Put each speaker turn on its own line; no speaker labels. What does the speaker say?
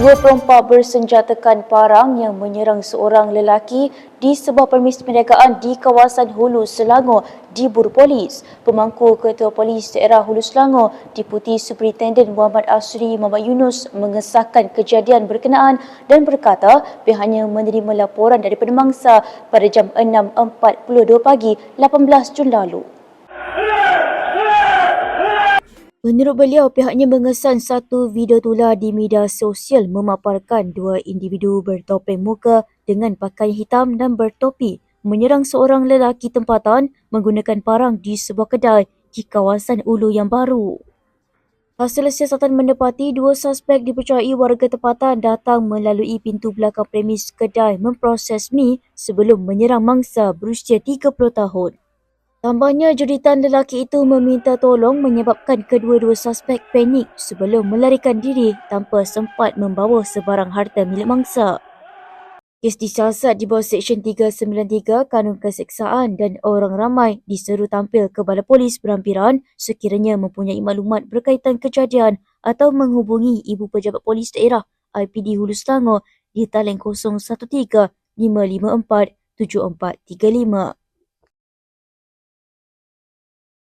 Dua perompak bersenjatakan parang yang menyerang seorang lelaki di sebuah permis perniagaan di kawasan Hulu Selangor diburu polis. Pemangku Ketua Polis Daerah Hulu Selangor, Deputi Superintenden Muhammad Asri Muhammad Yunus mengesahkan kejadian berkenaan dan berkata pihaknya menerima laporan daripada mangsa pada jam 6.42 pagi 18 Jun lalu. Menurut beliau, pihaknya mengesan satu video tular di media sosial memaparkan dua individu bertopeng muka dengan pakaian hitam dan bertopi menyerang seorang lelaki tempatan menggunakan parang di sebuah kedai di kawasan Ulu yang baru. Hasil siasatan mendapati dua suspek dipercayai warga tempatan datang melalui pintu belakang premis kedai memproses mi sebelum menyerang mangsa berusia 30 tahun. Tambahnya, jeritan lelaki itu meminta tolong menyebabkan kedua-dua suspek panik sebelum melarikan diri tanpa sempat membawa sebarang harta milik mangsa. Kes disiasat di bawah Seksyen 393 Kanun Keseksaan dan orang ramai diseru tampil ke Balai Polis Berampiran sekiranya mempunyai maklumat berkaitan kejadian atau menghubungi Ibu Pejabat Polis Daerah IPD Hulu Selangor di talian 013 554 7435.